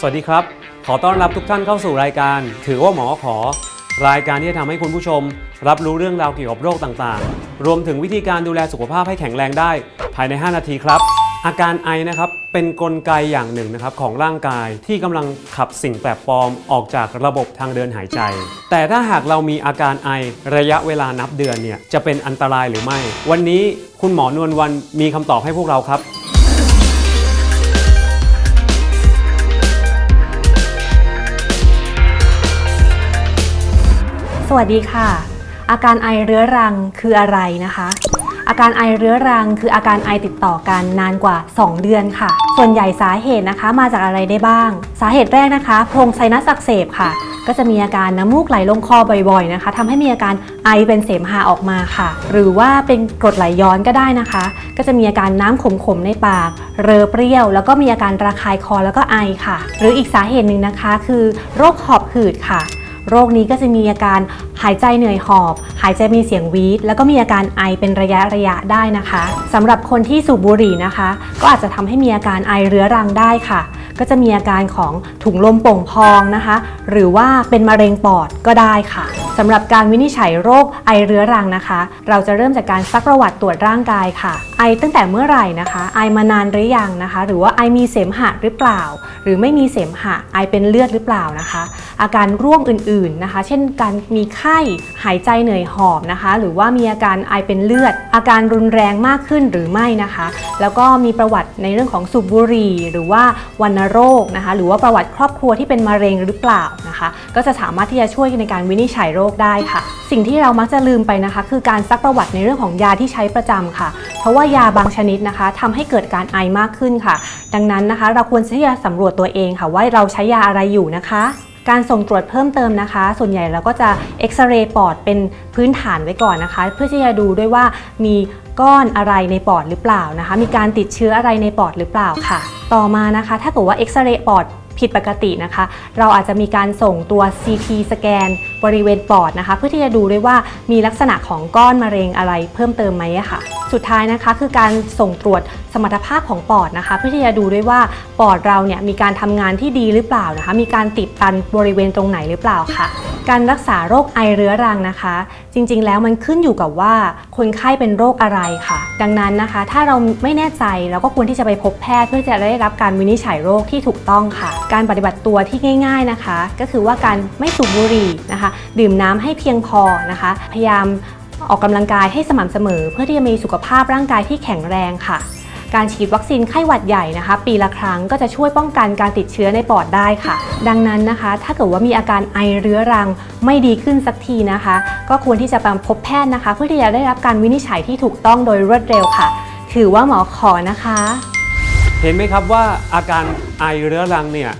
สวัสดีครับ ขอต้อนรับทุกท่านเข้าสู่รายการ ถือว่าหมอขอ รายการที่จะทำให้คุณผู้ชม รับรู้เรื่องราวเกี่ยวกับโรคต่างๆ รวมถึงวิธีการดูแลสุขภาพให้แข็งแรงได้ ภายใน 5 นาทีครับ อาการไอนะครับเป็นนกลไกอย่างหนึ่งนะครับของร่างกายที่กำลังขับสิ่งแปลกปลอมออกจากระบบทางเดินหายใจ แต่ถ้าหากเรามีอาการไอระยะเวลานับเดือนเนี่ยจะเป็นอันตรายหรือไม่ วันนี้คุณหมอนวลวันมีคำตอบให้พวกเราครับ วัสดีค่ะ อาการไอเรื้อรังคืออะไรนะคะ อาการไอเรื้อรังคืออาการไอติดต่อกันนานกว่า 2 เดือนค่ะ ส่วนใหญ่สาเหตุนะคะมาจากอะไรได้บ้าง สาเหตุแรกนะคะโพรงไซนัสอักเสบค่ะ ก็จะมีอาการน้ำมูกไหลลงคอบ่อยๆนะคะทำให้มีอาการไอเป็นเสมหะออกมาค่ะ หรือว่าเป็นกรดไหลย้อนก็ได้นะคะ ก็จะมีอาการน้ำขมๆในปาก เรอเปรี้ยว แล้วก็มีอาการระคายคอแล้วก็ไอค่ะ หรืออีกสาเหตุหนึ่งนะคะ คือ โรคหอบหืดค่ะ โรคนี้ก็จะมีอาการหายใจเหนื่อยหอบ หายใจมีเสียงวีดแล้วก็มีอาการไอเป็นระยะระยะได้นะคะสำหรับคนที่สูบบุหรี่นะคะ ก็อาจจะทำให้มีอาการไอเรื้อรังได้ค่ะ ก็จะมีอาการของถุงลมโป่งพองนะคะ หรือว่าเป็นมะเร็งปอดก็ได้ค่ะสำหรับการวินิจฉัยโรคไอเรื้อรังนะคะ เราจะเริ่มจากการซักประวัติตรวจร่างกายค่ะ ไอตั้งแต่เมื่อไหร่นะคะ ไอมานานหรือยังนะคะ หรือว่าไอมีเสมหะหรือเปล่า หรือไม่มีเสมหะไอเป็นเลือดหรือเปล่านะคะ อาการร่วมอื่นๆนะคะ เช่นการมีไข้หายใจเหนื่อยหอบนะคะ หรือว่ามีอาการไอเป็นเลือด อาการรุนแรงมากขึ้นหรือไม่นะคะ แล้วก็มีประวัติในเรื่องของสูบบุหรี่ หรือว่าวัณโรคนะคะ หรือว่าประวัติครอบครัวที่เป็นมะเร็งหรือเปล่านะคะ ก็จะสามารถที่จะช่วยในการวินิจฉัยโรคได้ค่ะ สิ่งที่เรามักจะลืมไปนะคะ คือการซักประวัติในเรื่องของยาที่ใช้ประจำค่ะ เพราะว่ายาบางชนิดนะคะทำให้เกิดการไอมากขึ้นค่ะ ดังนั้นนะคะ เราควรที่จะสำรวจตัวเองค่ะว่าเราใช้ยาอะไรอยู่นะคะ การส่งตรวจเพิ่มเติมนะคะ ส่วนใหญ่เราก็จะเอ็กซเรย์ปอดเป็นพื้นฐานไว้ก่อนนะคะ เพื่อที่จะดูด้วยว่ามีก้อนอะไรในปอดหรือเปล่านะคะ มีการติดเชื้ออะไรในปอดหรือเปล่าค่ะ ต่อมานะคะ ถ้าเกิดว่าเอ็กซเรย์ปอดผิดปกตินะคะ เราอาจจะมีการส่งตัว CT สแกน บริเวณปอดนะคะ เพื่อที่จะดูด้วยว่ามีลักษณะของก้อนมะเร็งอะไรเพิ่มเติมไหมอะค่ะ สุดท้ายนะคะคือการส่งตรวจสมรรถภาพของปอดนะคะ เพื่อที่จะดูด้วยว่าปอดเราเนี่ยมีการทำงานที่ดีหรือเปล่านะคะ มีการติดตันบริเวณตรงไหนหรือเปล่าค่ะการรักษาโรคไอเรื้อรังนะคะ จริงๆ แล้วมันขึ้นอยู่กับว่าคนไข้เป็นโรคอะไรค่ะ ดังนั้นนะคะ ถ้าเราไม่แน่ใจเราก็ควรที่จะไปพบแพทย์เพื่อจะได้รับการวินิจฉัยโรคที่ถูกต้องค่ะ การปฏิบัติตัวที่ง่าย ๆนะคะ ก็คือว่าการไม่สูบบุหรี่นะคะดื่มน้ำให้เพียงพอนะคะ พยายามออกกำลังกายให้สม่ำเสมอ เพื่อที่จะมีสุขภาพร่างกายที่แข็งแรงค่ะ การฉีดวัคซีนไข้หวัดใหญ่นะคะ ปีละครั้งก็จะช่วยป้องกันการติดเชื้อในปอดได้ค่ะ ดังนั้นนะคะ ถ้าเกิดว่ามีอาการไอเรื้อรังไม่ดีขึ้นสักทีนะคะ ก็ควรที่จะไปพบแพทย์นะคะ เพื่อที่จะได้รับการวินิจฉัยที่ถูกต้องโดยรวดเร็วค่ะ ถือว่าหมอขอนะคะ เห็นไหมครับว่าอาการไอเรื้อรังเนี่ย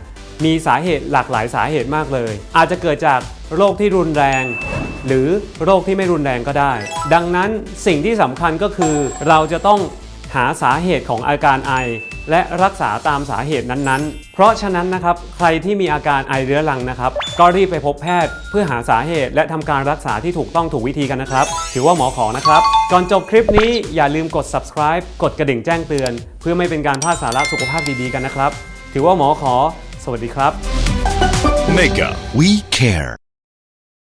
มีสาเหตุหลากหลายสาเหตุมากเลย อาจจะเกิดจากโรคที่รุนแรง หรือโรคที่ไม่รุนแรงก็ได้ ดังนั้นสิ่งที่สำคัญก็คือ เราจะต้องหาสาเหตุของอาการไอ และรักษาตามสาเหตุนั้นๆ เพราะฉะนั้นนะครับใครที่มีอาการไอเรื้อรังนะครับ ก็รีบไปพบแพทย์เพื่อหาสาเหตุและทำการรักษาที่ถูกต้องถูกวิธีกันนะครับ ถือว่าหมอขอนะครับ ก่อนจบคลิปนี้อย่าลืมกด subscribe กดกระดิ่งแจ้งเตือน เพื่อไม่เป็นการพลาดสาระสุขภาพดีๆกันนะครับ ถือว่าหมอขอ วัสดีครับ Mega, we care.